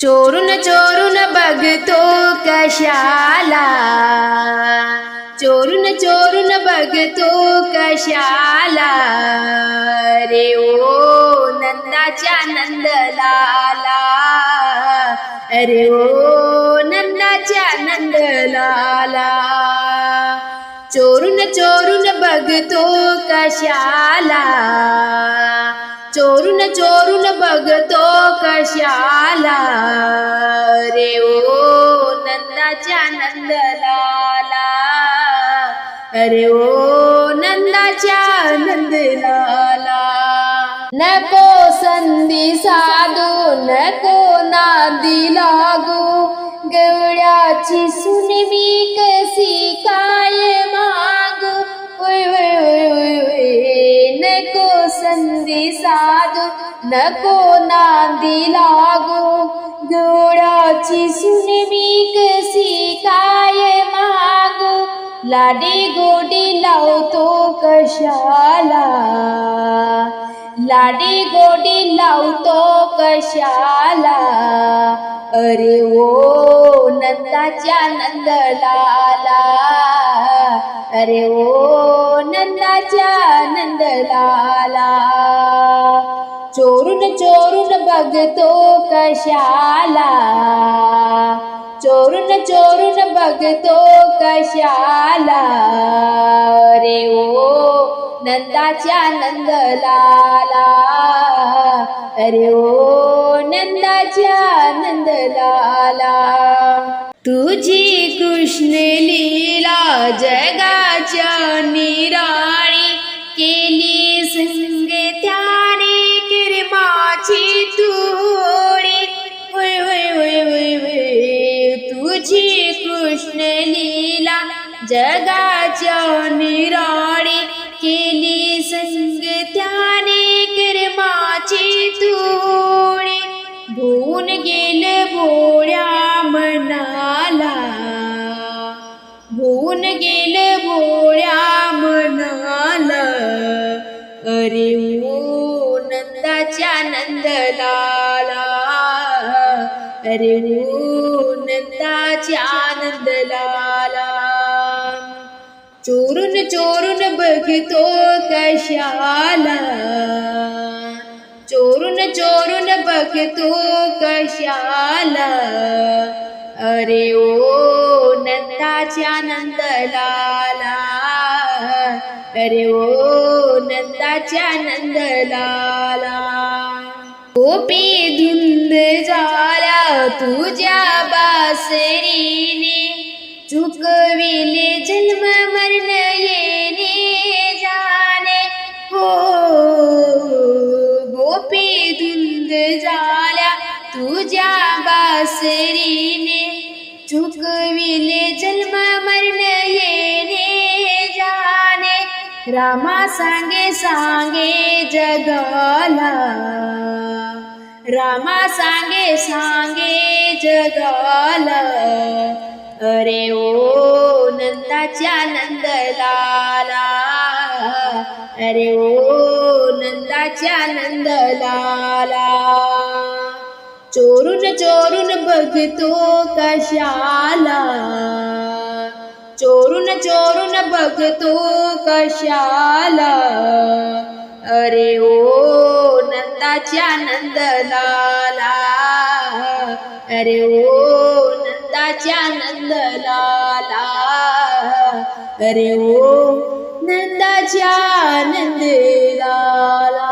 चोरून चोरून बघतो कशाला? चोरून चोरून बघतो कशाला? रे ओ नंदाच्या नंदलाला. अरे ओ नंदाच्या नंदलाला. चोरून चोरून बघतो कशाला? चोरून बघतो कशाला? रे ओ नंदाच्या नंदलाला. अरे ओ नंदाच्या नंदलाला. नको संधी साधू नको नादी लागू. गवळ्याची सुनवी कशी काय? संधी साधू नको नांदी लागू. गवळ्याची सुनवी कशी काय मागू? लाडी गोडी लावतो कशाला? लाडी गोडी लावतो कशाला? अरे ओ नंदाच्या नंदलाला. अरे ओ नंदाच्या नंदलाला चोरून चोरून बघतो कशाला. चोरून चोरून बघतो कशाला. रे ओ नंदाच्या नंदलाला अरे ओ नंदाच्या नंदलाला तुझी कृष्ण लीला जगा जगाच्या निराळी केली संग त्याने किरमाची तुळी वय वय वय वय वय तुझी कृष्ण लीला जगाच्या निराळी केली संग त्याने किरमाची तुळी भून गेल भोळ्या पोळ्या म्हणाल. अरे ओ नंदाच्या नंदलाला. अरे ओ नंदाच्या नंदलाला. चोरून चोरून बघतो कशाला. चोरून चोरून बघतो कशाला. अरे ओ नंदाच्या नंदलाला अरे ओ नंदाच्या नंदलाला गोपी धुंद झाला तुझ्या बासे. विले जन्म मरण येणे जाणे. रामा सांगे सांगे जगाला. रामा सांगे सांगे जगाला. अरे ओ नंदाच्या नंदलाला. अरे ओ नंदाच्या नंदलाला. चोरून चोरून बघतो कशाला? चोरून चोरून बघतो कशाला? अरे ओ नंदाच्या नंदलाला. अरे ओ नंदाच्या नंदलाला. अरे ओ नंदाच्या नंदलाला.